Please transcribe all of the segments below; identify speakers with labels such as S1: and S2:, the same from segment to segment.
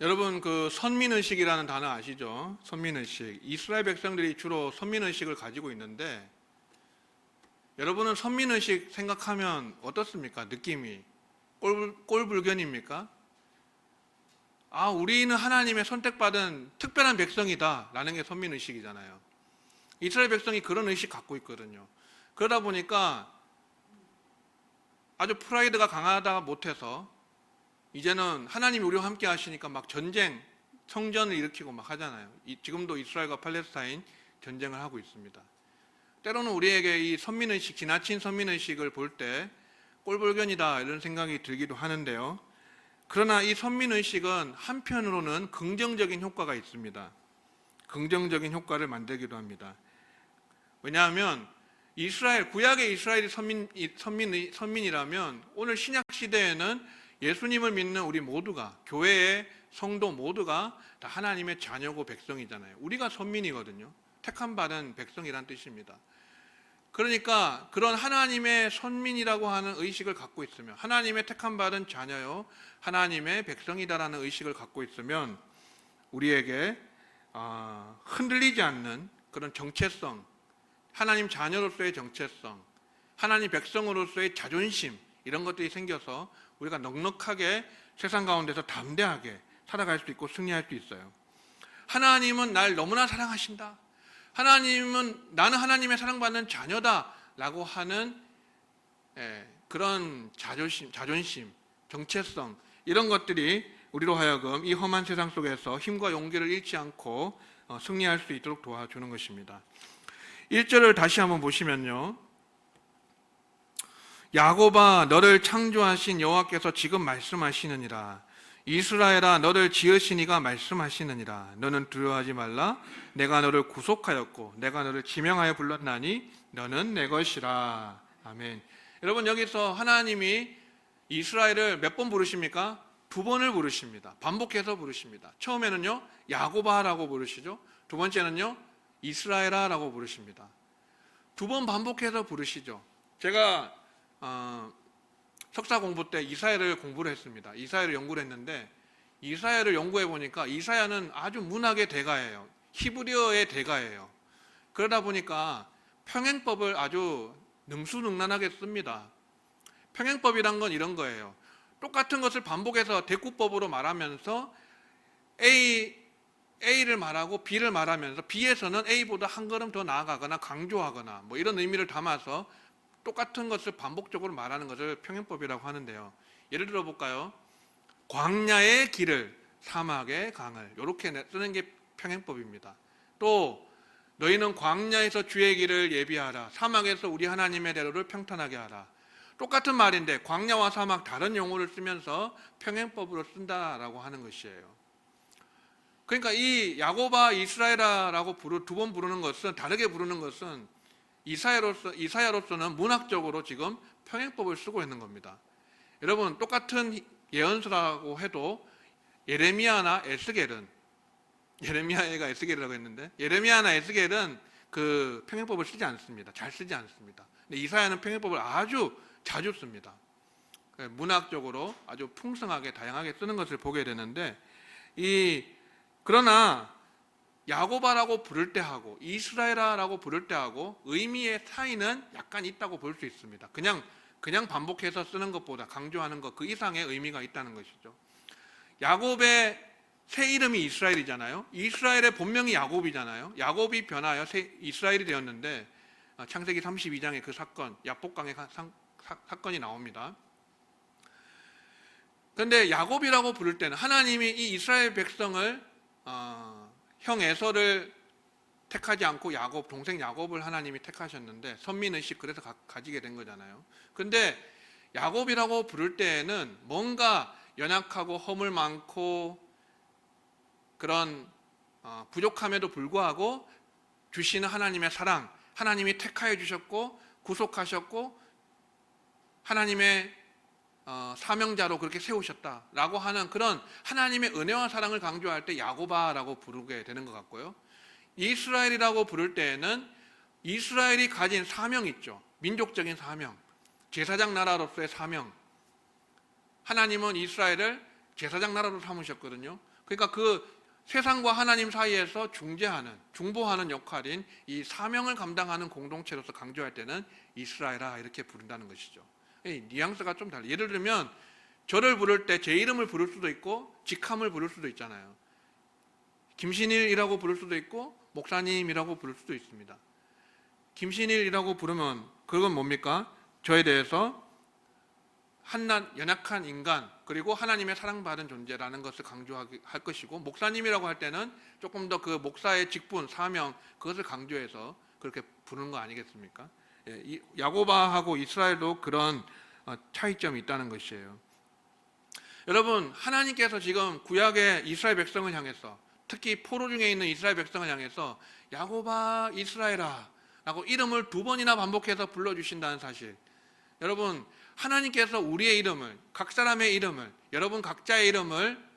S1: 여러분 그 선민의식이라는 단어 아시죠? 선민의식. 이스라엘 백성들이 주로 선민의식을 가지고 있는데 여러분은 선민의식 생각하면 어떻습니까? 느낌이 꼴, 꼴불견입니까? 아, 우리는 하나님의 선택받은 특별한 백성이다 라는 게 선민의식이잖아요. 이스라엘 백성이 그런 의식 갖고 있거든요. 그러다 보니까 아주 프라이드가 강하다 못해서 이제는 하나님이 우리와 함께 하시니까 막 전쟁, 성전을 일으키고 막 하잖아요. 이- 지금도 이스라엘과 팔레스타인 전쟁을 하고 있습니다. 때로는 우리에게 이 선민의식, 지나친 선민의식을 볼 때 꼴불견이다 이런 생각이 들기도 하는데요. 그러나 이 선민의식은 한편으로는 긍정적인 효과가 있습니다. 긍정적인 효과를 만들기도 합니다. 왜냐하면 이스라엘 구약의 이스라엘이 선민 선민 선민이라면 오늘 신약 시대에는 예수님을 믿는 우리 모두가 교회의 성도 모두가 다 하나님의 자녀고 백성이잖아요. 우리가 선민이거든요. 택함 받은 백성이란 뜻입니다. 그러니까 그런 하나님의 선민이라고 하는 의식을 갖고 있으면 하나님의 택함 받은 자녀요 하나님의 백성이다라는 의식을 갖고 있으면 우리에게 아, 흔들리지 않는 그런 정체성, 하나님 자녀로서의 정체성, 하나님 백성으로서의 자존심 이런 것들이 생겨서 우리가 넉넉하게 세상 가운데서 담대하게 살아갈 수 있고 승리할 수 있어요. 하나님은 날 너무나 사랑하신다. 하나님은 나는 하나님의 사랑받는 자녀다라고 하는 예, 그런 자존심, 자존심, 정체성 이런 것들이 우리로 하여금 이 험한 세상 속에서 힘과 용기를 잃지 않고 어, 승리할 수 있도록 도와주는 것입니다. 1절을 다시 한번 보시면요. 야곱아 너를 창조하신 여호와께서 지금 말씀하시느니라. 이스라엘아 너를 지으시니가 말씀하시느니라. 너는 두려워하지 말라. 내가 너를 구속하였고 내가 너를 지명하여 불렀나니 너는 내 것이라. 아멘. 여러분 여기서 하나님이 이스라엘을 몇 번 부르십니까? 두 번을 부르십니다. 반복해서 부르십니다. 처음에는요 야고바라고 부르시죠. 두 번째는요 이스라엘아라고 부르십니다. 두 번 반복해서 부르시죠. 제가 어, 석사 공부 때 이사야를 공부를 했습니다. 이사야를 연구를 했는데 이사야를 연구해 보니까 이사야는 아주 문학의 대가예요. 히브리어의 대가예요. 그러다 보니까 평행법을 아주 능수능란하게 씁니다. 평행법이란 건 이런 거예요. 똑같은 것을 반복해서 대꾸법으로 말하면서 A A를 말하고 B를 말하면서 B에서는 A보다 한 걸음 더 나아가거나 강조하거나 뭐 이런 의미를 담아서 똑같은 것을 반복적으로 말하는 것을 평행법이라고 하는데요. 예를 들어 볼까요? 광야의 길을 사막의 강을 이렇게 쓰는 게 평행법입니다. 또 너희는 광야에서 주의 길을 예비하라. 사막에서 우리 하나님의 대로를 평탄하게 하라. 똑같은 말인데 광야와 사막 다른 용어를 쓰면서 평행법으로 쓴다라고 하는 것이에요. 그러니까 이 야고바 이스라엘아라고 두번 부르는 것은 다르게 부르는 것은 이사야로서 이사야로서는 문학적으로 지금 평행법을 쓰고 있는 겁니다. 여러분 똑같은 예언서라고 해도 예레미야나 에스겔은 예레미야가 에스겔이라고 했는데 예레미야나 에스겔은 그 평행법을 쓰지 않습니다. 잘 쓰지 않습니다. 근데 이사야는 평행법을 아주 자주 씁니다. 문학적으로 아주 풍성하게 다양하게 쓰는 것을 보게 되는데 이 그러나 야고바라고 부를 때 하고 이스라엘아라고 부를 때 하고 의미의 차이는 약간 있다고 볼 수 있습니다. 그냥 그냥 반복해서 쓰는 것보다 강조하는 것 그 이상의 의미가 있다는 것이죠. 야곱의 새 이름이 이스라엘이잖아요. 이스라엘의 본명이 야곱이잖아요. 야곱이 변하여 새 이스라엘이 되었는데 어, 창세기 32장의 그 사건 야복강의 사건이 나옵니다. 그런데 야곱이라고 부를 때는 하나님이 이 이스라엘 백성을 어, 형 에서를 택하지 않고 야곱 동생 야곱을 하나님이 택하셨는데 선민 의식 그래서 가, 가지게 된 거잖아요. 근데 야곱이라고 부를 때에는 뭔가 연약하고 허물 많고 그런 어, 부족함에도 불구하고 주시는 하나님의 사랑, 하나님이 택하여 주셨고 구속하셨고 하나님의 어, 사명자로 그렇게 세우셨다라고 하는 그런 하나님의 은혜와 사랑을 강조할 때 야고바라고 부르게 되는 것 같고요. 이스라엘이라고 부를 때에는 이스라엘이 가진 사명 있죠. 민족적인 사명, 제사장 나라로서의 사명. 하나님은 이스라엘을 제사장 나라로 삼으셨거든요. 그러니까 그 세상과 하나님 사이에서 중재하는 중보하는 역할인 이 사명을 감당하는 공동체로서 강조할 때는 이스라엘아 이렇게 부른다는 것이죠. 이 뉘앙스가 좀 달라. 예를 들면 저를 부를 때 제 이름을 부를 수도 있고 직함을 부를 수도 있잖아요. 김신일이라고 부를 수도 있고 목사님이라고 부를 수도 있습니다. 김신일이라고 부르면 그건 뭡니까? 저에 대해서 한낱 연약한 인간 그리고 하나님의 사랑받은 존재라는 것을 강조할 것이고 목사님이라고 할 때는 조금 더 그 목사의 직분 사명 그것을 강조해서 그렇게 부르는 거 아니겠습니까? 예, 이 야고바하고 이스라엘도 그런 어, 차이점이 있다는 것이에요. 여러분 하나님께서 지금 구약의 이스라엘 백성을 향해서 특히 포로 중에 있는 이스라엘 백성을 향해서 야고바 이스라엘아라고 이름을 두 번이나 반복해서 불러 주신다는 사실. 여러분 하나님께서 우리의 이름을 각 사람의 이름을 여러분 각자의 이름을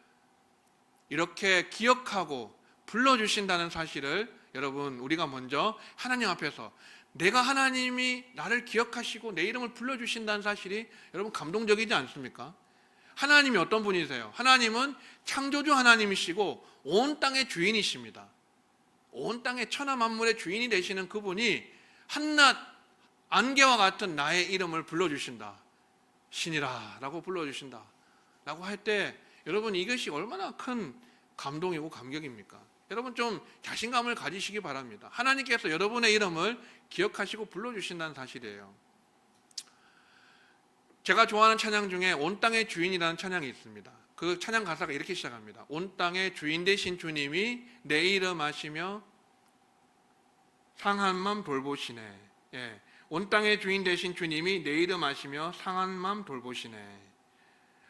S1: 이렇게 기억하고 불러 주신다는 사실을 여러분 우리가 먼저 하나님 앞에서 내가 하나님이 나를 기억하시고 내 이름을 불러주신다는 사실이 여러분 감동적이지 않습니까? 하나님이 어떤 분이세요? 하나님은 창조주 하나님이시고 온 땅의 주인이십니다. 온 땅의 천하 만물의 주인이 되시는 그분이 한낱 안개와 같은 나의 이름을 불러주신다. 신이라 라고 불러주신다. 라고 할 때 여러분 이것이 얼마나 큰 감동이고 감격입니까? 여러분 좀 자신감을 가지시기 바랍니다. 하나님께서 여러분의 이름을 기억하시고 불러주신다는 사실이에요. 제가 좋아하는 찬양 중에 온 땅의 주인이라는 찬양이 있습니다. 그 찬양 가사가 이렇게 시작합니다. 온 땅의 주인 되신 주님이 내 이름 아시며 상한 맘 돌보시네. 예. 온 땅의 주인 되신 주님이 내 이름 아시며 상한 맘 돌보시네.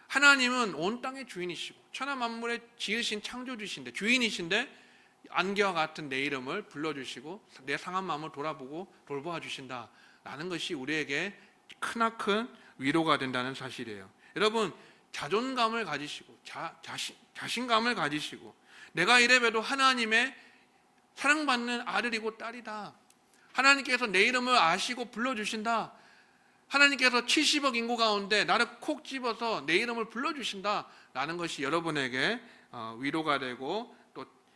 S1: 하나님은 온 땅의 주인이시고 천하 만물의 지으신 창조주신데 주인이신데 안개와 같은 내 이름을 불러주시고 내 상한 마음을 돌아보고 돌보아 주신다라는 것이 우리에게 크나큰 위로가 된다는 사실이에요. 여러분 자존감을 가지시고 자, 자신, 자신감을 가지시고 내가 이래봬도 하나님의 사랑받는 아들이고 딸이다. 하나님께서 내 이름을 아시고 불러주신다. 하나님께서 70억 인구 가운데 나를 콕 집어서 내 이름을 불러주신다. 라는 것이 여러분에게 어, 위로가 되고 또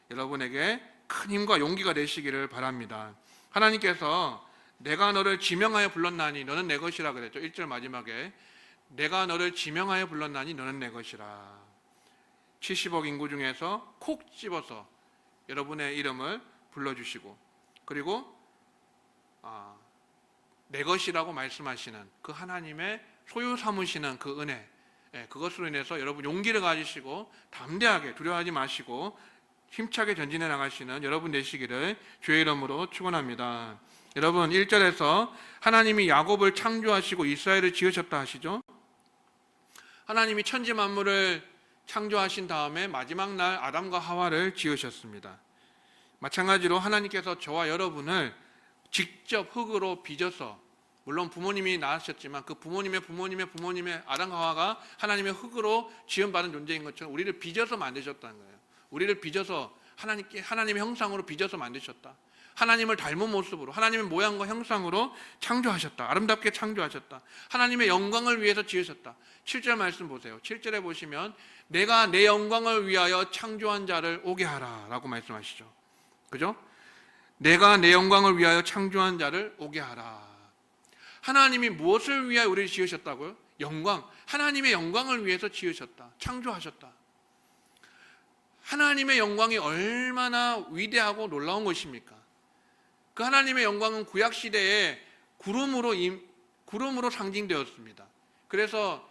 S1: 여러분에게 큰 힘과 용기가 되시기를 바랍니다. 하나님께서 내가 너를 지명하여 불렀나니 너는 내 것이라 그랬죠. 1절 마지막에 내가 너를 지명하여 불렀나니 너는 내 것이라. 70억 인구 중에서 콕 집어서 여러분의 이름을 불러주시고 그리고 아, 내 것이라고 말씀하시는 그 하나님의 소유 삼으시는 그 은혜 예, 그것으로 인해서 여러분 용기를 가지시고 담대하게 두려워하지 마시고 힘차게 전진해 나가시는 여러분 되시기를 주의 이름으로 축원합니다. 여러분 1절에서 하나님이 야곱을 창조하시고 이스라엘을 지으셨다 하시죠. 하나님이 천지 만물을 창조하신 다음에 마지막 날 아담과 하와를 지으셨습니다. 마찬가지로 하나님께서 저와 여러분을 직접 흙으로 빚어서 물론 부모님이 낳으셨지만 그 부모님의 부모님의 부모님의 아담 하와가 하나님의 흙으로 지음받은 존재인 것처럼 우리를 빚어서 만드셨다는 거예요. 우리를 빚어서 하나님께 하나님의 형상으로 빚어서 만드셨다. 하나님을 닮은 모습으로 하나님의 모양과 형상으로 창조하셨다. 아름답게 창조하셨다. 하나님의 영광을 위해서 지으셨다. 7절 말씀 보세요. 7절에 보시면 내가 내 영광을 위하여 창조한 자를 오게 하라라고 말씀하시죠. 그죠? 내가 내 영광을 위하여 창조한 자를 오게 하라. 하나님이 무엇을 위하여 우리를 지으셨다고요? 영광. 하나님의 영광을 위해서 지으셨다. 창조하셨다. 하나님의 영광이 얼마나 위대하고 놀라운 것입니까? 그 하나님의 영광은 구약 시대에 구름으로 임, 구름으로 상징되었습니다. 그래서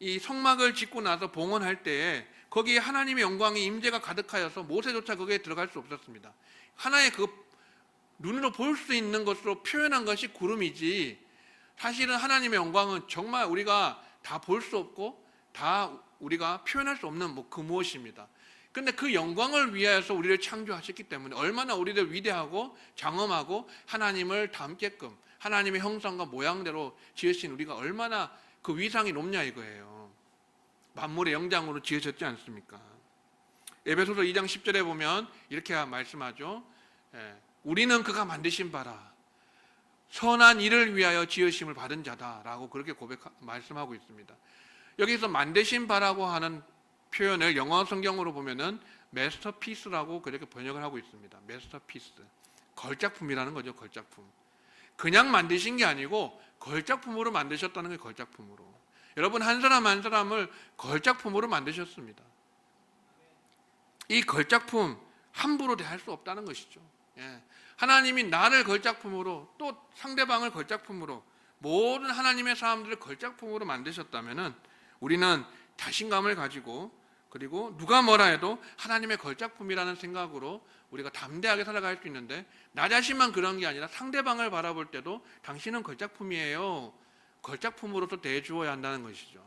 S1: 이 성막을 짓고 나서 봉헌할 때에 거기에 하나님의 영광이 임재가 가득하여서 모세조차 거기에 들어갈 수 없었습니다. 하나의 그 눈으로 볼 수 있는 것으로 표현한 것이 구름이지 사실은 하나님의 영광은 정말 우리가 다 볼 수 없고 다 우리가 표현할 수 없는 뭐 그 무엇입니다. 근데 그 영광을 위하여서 우리를 창조하셨기 때문에 얼마나 우리를 위대하고 장엄하고 하나님을 닮게끔 하나님의 형상과 모양대로 지으신 우리가 얼마나 그 위상이 높냐 이거예요. 만물의 영장으로 지으셨지 않습니까? 에베소서 2장 10절에 보면 이렇게 말씀하죠. 예, 우리는 그가 만드신 바라 선한 일을 위하여 지으심을 받은 자다라고 그렇게 고백 말씀하고 있습니다. 여기서 만드신 바라고 하는 표현을 영어 성경으로 보면은 메스터피스라고 그렇게 번역을 하고 있습니다. 메스터피스. 걸작품이라는 거죠, 걸작품. 그냥 만드신 게 아니고 걸작품으로 만드셨다는 게 걸작품으로. 여러분 한 사람 한 사람을 걸작품으로 만드셨습니다. 이 걸작품 함부로 대할 수 없다는 것이죠. 예. 하나님이 나를 걸작품으로 또 상대방을 걸작품으로 모든 하나님의 사람들을 걸작품으로 만드셨다면은 우리는 자신감을 가지고 그리고 누가 뭐라 해도 하나님의 걸작품이라는 생각으로 우리가 담대하게 살아갈 수 있는데 나 자신만 그런 게 아니라 상대방을 바라볼 때도 당신은 걸작품이에요. 걸작품으로서 대해주어야 한다는 것이죠.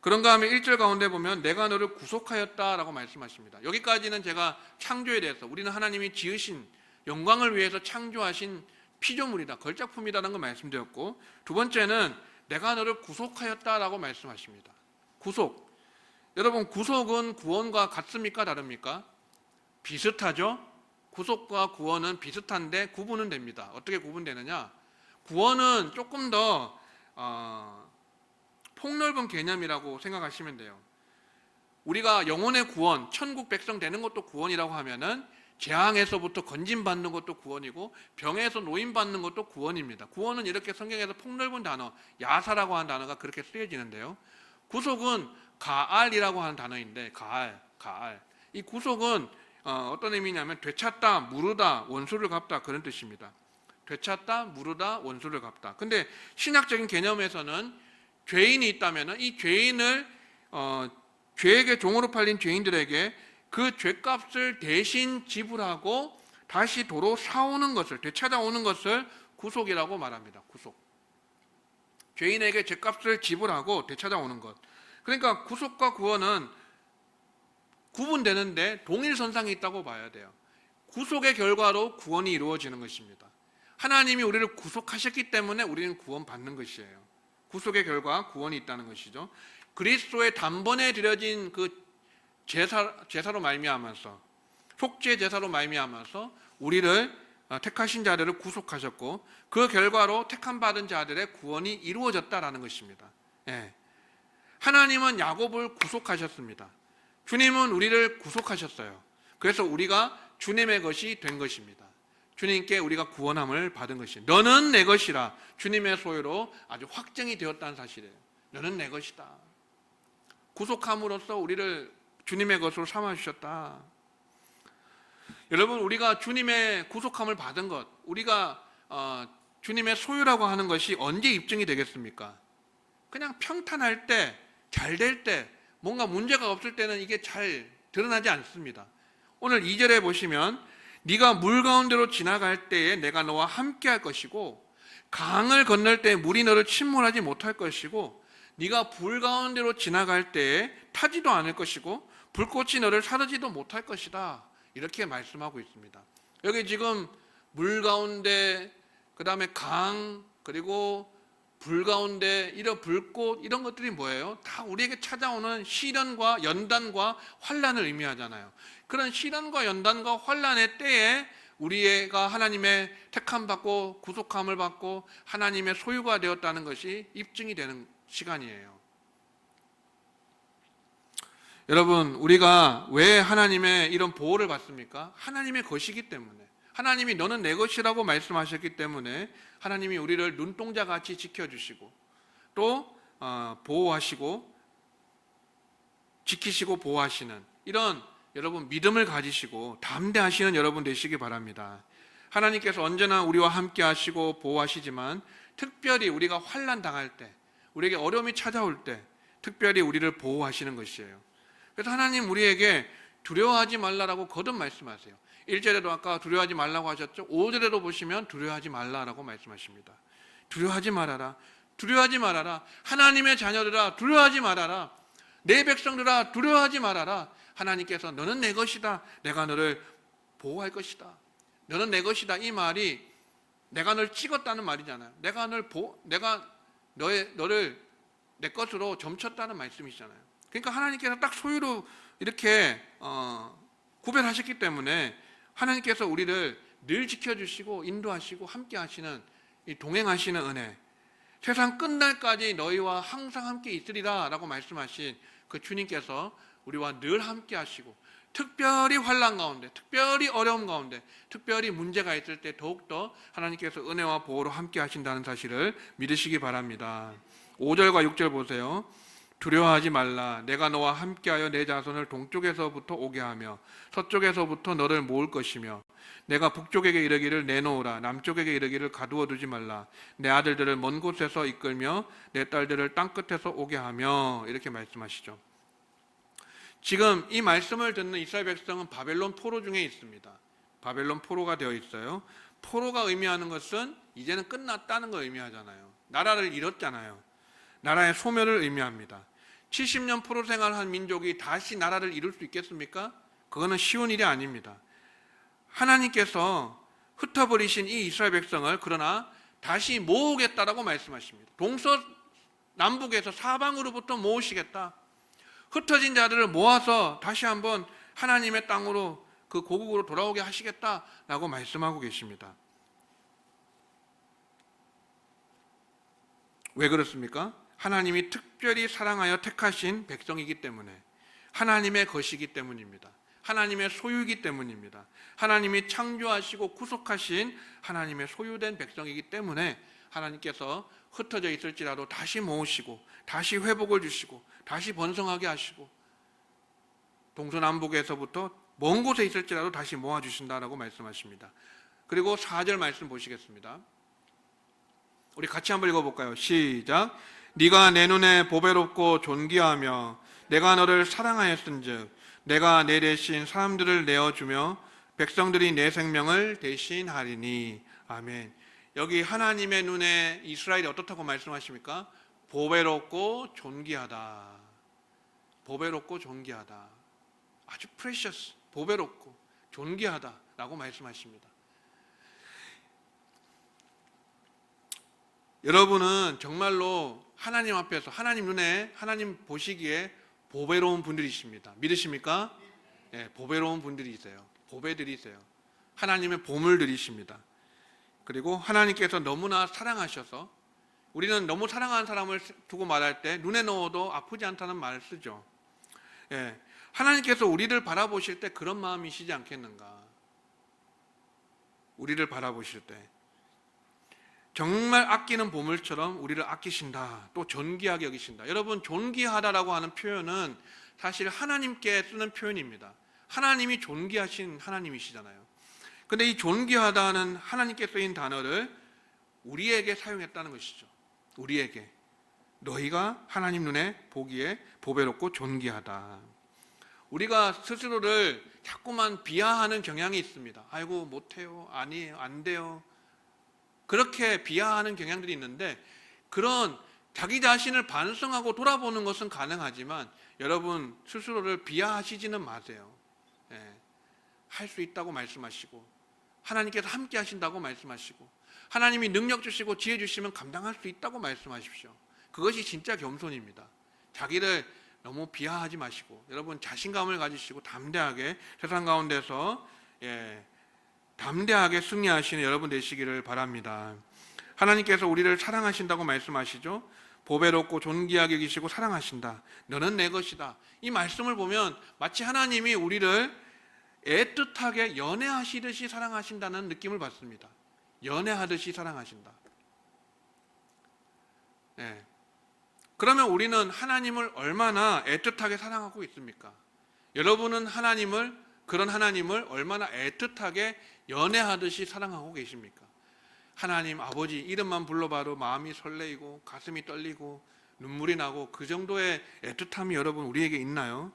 S1: 그런가 하면 1절 가운데 보면 내가 너를 구속하였다라고 말씀하십니다. 여기까지는 제가 창조에 대해서 우리는 하나님이 지으신 영광을 위해서 창조하신 피조물이다. 걸작품이다라는 걸 말씀드렸고 두 번째는 내가 너를 구속하였다라고 말씀하십니다. 구속. 여러분 구속은 구원과 같습니까? 다릅니까? 비슷하죠? 구속과 구원은 비슷한데 구분은 됩니다. 어떻게 구분되느냐? 구원은 조금 더 어, 폭넓은 개념이라고 생각하시면 돼요. 우리가 영혼의 구원, 천국 백성 되는 것도 구원이라고 하면은 재앙에서부터 건진받는 것도 구원이고 병에서 노인받는 것도 구원입니다. 구원은 이렇게 성경에서 폭넓은 단어, 야사라고 하는 단어가 그렇게 쓰여지는데요. 구속은 가알이라고 하는 단어인데 가알, 가알. 이 구속은 어, 떤 의미냐면 되찾다, 물으다, 원수를 갚다 그런 뜻입니다. 되찾다, 물으다, 원수를 갚다. 근데 신학적인 개념에서는 죄인이 있다면 이 죄인을 어, 죄에게 종으로 팔린 죄인들에게 그 죄값을 대신 지불하고 다시 도로 사오는 것을 되찾아오는 것을 구속이라고 말합니다. 구속. 죄인에게 죄값을 지불하고 되찾아오는 것. 그러니까 구속과 구원은 구분되는데 동일선상에 있다고 봐야 돼요. 구속의 결과로 구원이 이루어지는 것입니다. 하나님이 우리를 구속하셨기 때문에 우리는 구원받는 것이에요. 구속의 결과 구원이 있다는 것이죠. 그리스도의 단번에 드려진 그 제사 제사로 말미암아서 속죄 제사로 말미암아서 우리를 어, 택하신 자들을 구속하셨고 그 결과로 택함 받은 자들의 구원이 이루어졌다라는 것입니다. 예. 하나님은 야곱을 구속하셨습니다. 주님은 우리를 구속하셨어요. 그래서 우리가 주님의 것이 된 것입니다. 주님께 우리가 구원함을 받은 것이. 너는 내 것이라 주님의 소유로 아주 확정이 되었다는 사실이에요. 너는 내 것이다. 구속함으로써 우리를 주님의 것으로 삼아 주셨다. 여러분 우리가 주님의 구속함을 받은 것, 우리가 어, 주님의 소유라고 하는 것이 언제 입증이 되겠습니까? 그냥 평탄할 때, 잘 될 때, 뭔가 문제가 없을 때는 이게 잘 드러나지 않습니다. 오늘 2절에 보시면 네가 물 가운데로 지나갈 때에 내가 너와 함께 할 것이고 강을 건널 때 물이 너를 침몰하지 못할 것이고 네가 불 가운데로 지나갈 때에 타지도 않을 것이고 불꽃이 너를 사르지도 못할 것이다. 이렇게 말씀하고 있습니다. 여기 지금 물 가운데 그다음에 강 그리고 불 가운데 이런 불꽃 이런 것들이 뭐예요? 다 우리에게 찾아오는 시련과 연단과 환란을 의미하잖아요. 그런 시련과 연단과 환란의 때에 우리가 하나님의 택함 받고 구속함을 받고 하나님의 소유가 되었다는 것이 입증이 되는 시간이에요. 여러분, 우리가 왜 하나님의 이런 보호를 받습니까? 하나님의 것이기 때문에. 하나님이 너는 내 것이라고 말씀하셨기 때문에 하나님이 우리를 눈동자 같이 지켜주시고 또 어, 보호하시고 지키시고 보호하시는 이런 여러분 믿음을 가지시고 담대하시는 여러분 되시기 바랍니다. 하나님께서 언제나 우리와 함께 하시고 보호하시지만 특별히 우리가 환난 당할 때, 우리에게 어려움이 찾아올 때 특별히 우리를 보호하시는 것이에요. 그래서 하나님 우리에게 두려워하지 말라라고 거듭 말씀하세요. 1절에도 아까 두려워하지 말라고 하셨죠. 5절에도 보시면 두려워하지 말라라고 말씀하십니다. 두려워하지 말아라. 두려워하지 말아라. 하나님의 자녀들아 두려워하지 말아라. 내 백성들아 두려워하지 말아라. 하나님께서 너는 내 것이다. 내가 너를 보호할 것이다. 너는 내 것이다. 이 말이 내가 널 찍었다는 말이잖아요. 내가 널 보, 내가 너의 너를 내 것으로 점쳤다는 말씀이잖아요. 그러니까 하나님께서 딱 소유로 이렇게 어, 구별하셨기 때문에 하나님께서 우리를 늘 지켜주시고 인도하시고 함께하시는 이 동행하시는 은혜. 세상 끝날까지 너희와 항상 함께 있으리라 라고 말씀하신 그 주님께서 우리와 늘 함께 하시고 특별히 환란 가운데, 특별히 어려움 가운데, 특별히 문제가 있을 때 더욱더 하나님께서 은혜와 보호로 함께 하신다는 사실을 믿으시기 바랍니다. 5절과 6절 보세요. 두려워하지 말라. 내가 너와 함께하여 내 자손을 동쪽에서부터 오게 하며 서쪽에서부터 너를 모을 것이며 내가 북쪽에게 이르기를 내놓으라. 남쪽에게 이르기를 가두어 두지 말라. 내 아들들을 먼 곳에서 이끌며 내 딸들을 땅 끝에서 오게 하며 이렇게 말씀하시죠. 지금 이 말씀을 듣는 이스라엘 백성은 바벨론 포로 중에 있습니다. 바벨론 포로가 되어 있어요. 포로가 의미하는 것은 이제는 끝났다는 걸 의미하잖아요. 나라를 잃었잖아요. 나라의 소멸을 의미합니다. 70년 포로 생활한 민족이 다시 나라를 이룰 수 있겠습니까? 그거는 쉬운 일이 아닙니다. 하나님께서 흩어버리신 이 이스라엘 백성을 그러나 다시 모으겠다라고 말씀하십니다. 동서 남북에서 사방으로부터 모으시겠다. 흩어진 자들을 모아서 다시 한번 하나님의 땅으로 그 고국으로 돌아오게 하시겠다라고 말씀하고 계십니다. 왜 그렇습니까? 하나님이 특별히 사랑하여 택하신 백성이기 때문에 하나님의 것이기 때문입니다. 하나님의 소유이기 때문입니다. 하나님이 창조하시고 구속하신 하나님의 소유된 백성이기 때문에 하나님께서 흩어져 있을지라도 다시 모으시고 다시 회복을 주시고 다시 번성하게 하시고 동서남북에서부터 먼 곳에 있을지라도 다시 모아 주신다라고 말씀하십니다. 그리고 4절 말씀 보시겠습니다. 우리 같이 한번 읽어 볼까요? 시작. 네가 내 눈에 보배롭고 존귀하며 내가 너를 사랑하였은즉 내가 내 대신 사람들을 내어 주며 백성들이 내 생명을 대신하리니 아멘. 여기 하나님의 눈에 이스라엘이 어떻다고 말씀하십니까? 보배롭고 존귀하다. 보배롭고 존귀하다. 아주 프레셔스, 보배롭고 존귀하다라고 말씀하십니다. 여러분은 정말로 하나님 앞에서 하나님 눈에 하나님 보시기에 보배로운 분들이십니다. 믿으십니까? 예, 보배로운 분들이세요. 보배들이세요. 하나님의 보물들이십니다. 그리고 하나님께서 너무나 사랑하셔서 우리는 너무 사랑하는 사람을 두고 말할 때 눈에 넣어도 아프지 않다는 말을 쓰죠. 예, 하나님께서 우리를 바라보실 때 그런 마음이시지 않겠는가? 우리를 바라보실 때 정말 아끼는 보물처럼 우리를 아끼신다. 또 존귀하게 여기신다. 여러분 존귀하다라고 하는 표현은 사실 하나님께 쓰는 표현입니다. 하나님이 존귀하신 하나님이시잖아요. 근데 이 존귀하다는 하나님께 쓰인 단어를 우리에게 사용했다는 것이죠. 우리에게 너희가 하나님 눈에 보기에 보배롭고 존귀하다. 우리가 스스로를 자꾸만 비하하는 경향이 있습니다. 아이고 못해요, 아니에요, 안 돼요. 그렇게 비하하는 경향들이 있는데 그런 자기 자신을 반성하고 돌아보는 것은 가능하지만 여러분 스스로를 비하하시지는 마세요. 예, 할수 있다고 말씀하시고 하나님께서 함께 하신다고 말씀하시고 하나님이 능력 주시고 지혜 주시면 감당할 수 있다고 말씀하십시오. 그것이 진짜 겸손입니다. 자기를 너무 비하하지 마시고 여러분 자신감을 가지시고 담대하게 세상 가운데서 예, 담대하게 승리하시는 여러분 되시기를 바랍니다. 하나님께서 우리를 사랑하신다고 말씀하시죠. 보배롭고 존귀하게 계시고 사랑하신다. 너는 내 것이다. 이 말씀을 보면 마치 하나님이 우리를 애틋하게 연애하시듯이 사랑하신다는 느낌을 받습니다. 연애하듯이 사랑하신다. 네. 그러면 우리는 하나님을 얼마나 애틋하게 사랑하고 있습니까? 여러분은 하나님을 그런 하나님을 얼마나 애틋하게 연애하듯이 사랑하고 계십니까? 하나님 아버지 이름만 불러봐도 마음이 설레이고 가슴이 떨리고 눈물이 나고 그 정도의 애틋함이 여러분 우리에게 있나요?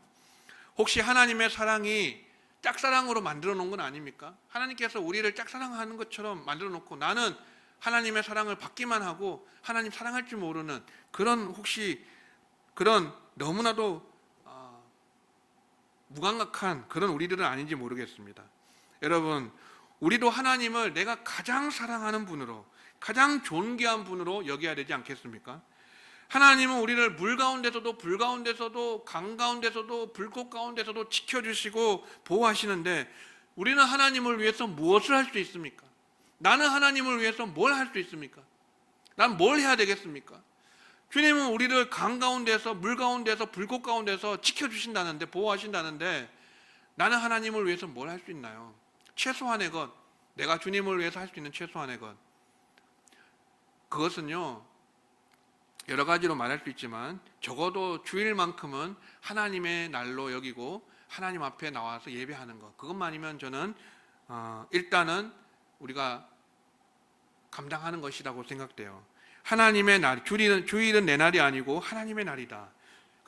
S1: 혹시 하나님의 사랑이 짝사랑으로 만들어 놓은 건 아닙니까? 하나님께서 우리를 짝사랑하는 것처럼 만들어 놓고 나는 하나님의 사랑을 받기만 하고 하나님 사랑할 줄 모르는 그런 혹시 그런 너무나도 아, 무감각한 그런 우리들은 아닌지 모르겠습니다. 여러분 우리도 하나님을 내가 가장 사랑하는 분으로 가장 존귀한 분으로 여겨야 되지 않겠습니까? 하나님은 우리를 물 가운데서도 불 가운데서도 강 가운데서도 불꽃 가운데서도 지켜주시고 보호하시는데 우리는 하나님을 위해서 무엇을 할 수 있습니까? 나는 하나님을 위해서 뭘 할 수 있습니까? 난 뭘 해야 되겠습니까? 주님은 우리를 강 가운데서 물 가운데서 불꽃 가운데서 지켜주신다는데 보호하신다는데 나는 하나님을 위해서 뭘 할 수 있나요? 최소한의 것, 내가 주님을 위해서 할 수 있는 최소한의 것. 그것은요 여러 가지로 말할 수 있지만 적어도 주일만큼은 하나님의 날로 여기고 하나님 앞에 나와서 예배하는 것 그것만이면 저는 어, 일단은 우리가 감당하는 것이라고 생각돼요. 하나님의 날 주일은 주일은 내 날이 아니고 하나님의 날이다.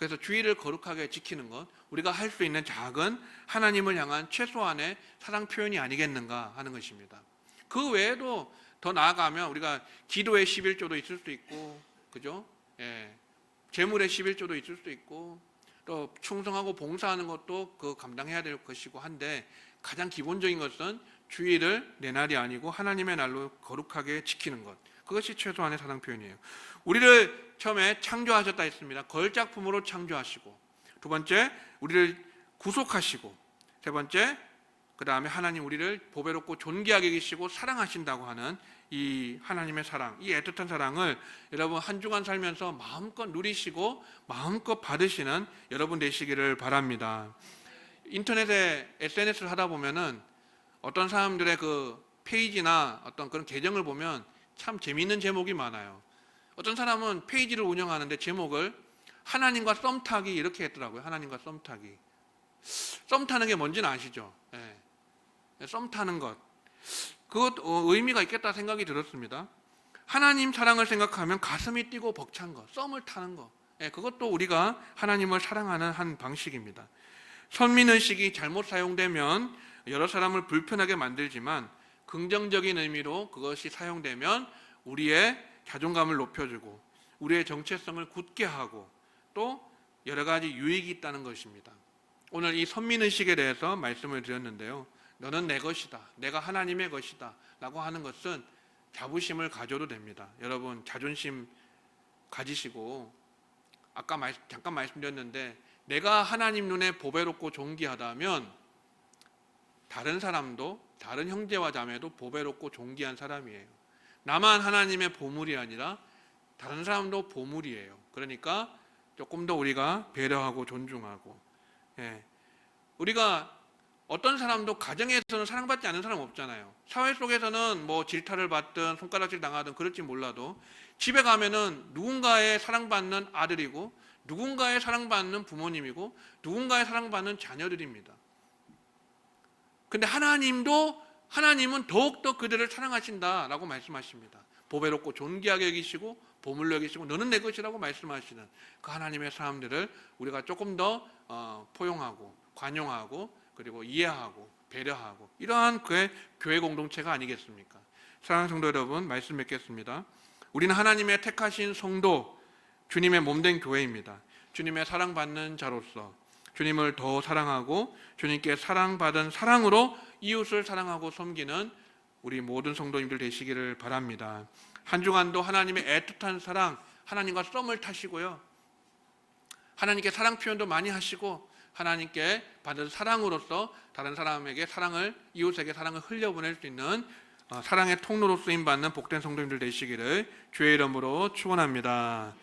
S1: 그래서 주일을 거룩하게 지키는 것 우리가 할 수 있는 작은 하나님을 향한 최소한의 사랑 표현이 아니겠는가 하는 것입니다. 그 외에도 더 나아가면 우리가 기도의 11조도 있을 수 있고 그죠? 예. 재물의 11조도 있을 수 있고 또 충성하고 봉사하는 것도 그 감당해야 될 것이고 한데 가장 기본적인 것은 주일을 내 날이 아니고 하나님의 날로 거룩하게 지키는 것. 그것이 최소한의 사랑 표현이에요. 우리를 처음에 창조하셨다 했습니다. 걸작품으로 창조하시고 두 번째 우리를 구속하시고 세 번째 그 다음에 하나님 우리를 보배롭고 존귀하게 계시고 사랑하신다고 하는 이 하나님의 사랑, 이 애틋한 사랑을 여러분 한 주간 살면서 마음껏 누리시고 마음껏 받으시는 여러분 되시기를 바랍니다. 인터넷에 SNS를 하다 보면은 어떤 사람들의 그 페이지나 어떤 그런 계정을 보면 참 재미있는 제목이 많아요. 어떤 사람은 페이지를 운영하는데 제목을 하나님과 썸 타기 이렇게 했더라고요. 하나님과 썸 타기. 썸 타는 게 뭔지는 아시죠? 예. 썸 타는 것. 그것 어, 의미가 있겠다 생각이 들었습니다. 하나님 사랑을 생각하면 가슴이 뛰고 벅찬 것, 썸을 타는 것. 예, 그것도 우리가 하나님을 사랑하는 한 방식입니다. 선민의식이 잘못 사용되면 여러 사람을 불편하게 만들지만 긍정적인 의미로 그것이 사용되면 우리의 자존감을 높여주고 우리의 정체성을 굳게 하고 또 여러 가지 유익이 있다는 것입니다. 오늘 이 선민의식에 대해서 말씀을 드렸는데요. 너는 내 것이다. 내가 하나님의 것이다. 라고 하는 것은 자부심을 가져도 됩니다. 여러분, 자존심 가지시고, 아까 말, 잠깐 말씀드렸는데, 내가 하나님 눈에 보배롭고 존귀하다면, 다른 사람도, 다른 형제와 자매도 보배롭고 존귀한 사람이에요. 나만 하나님의 보물이 아니라, 다른 사람도 보물이에요. 그러니까, 조금 더 우리가 배려하고 존중하고, 예. 우리가 어떤 사람도 가정에서는 사랑받지 않는 사람 없잖아요. 사회 속에서는 뭐 질타를 받든 손가락질 당하든 그럴지 몰라도 집에 가면은 누군가의 사랑받는 아들이고 누군가의 사랑받는 부모님이고 누군가의 사랑받는 자녀들입니다. 근데 하나님도 하나님은 더욱더 그들을 사랑하신다라고 말씀하십니다. 보배롭고 존귀하게 여기시고 보물로 여기시고 너는 내 것이라고 말씀하시는 그 하나님의 사람들을 우리가 조금 더 어, 포용하고 관용하고 그리고 이해하고 배려하고 이러한 그의 교회 공동체가 아니겠습니까? 사랑하는 성도 여러분 말씀 맺겠습니다. 우리는 하나님의 택하신 성도 주님의 몸된 교회입니다. 주님의 사랑받는 자로서 주님을 더 사랑하고 주님께 사랑받은 사랑으로 이웃을 사랑하고 섬기는 우리 모든 성도님들 되시기를 바랍니다. 한 주간도 하나님의 애틋한 사랑, 하나님과 썸을 타시고요. 하나님께 사랑 표현도 많이 하시고 하나님께 받은 사랑으로서 다른 사람에게 사랑을 이웃에게 사랑을 흘려보낼 수 있는 어, 사랑의 통로로 쓰임 받는 복된 성도님들 되시기를 주의 이름으로 축원합니다.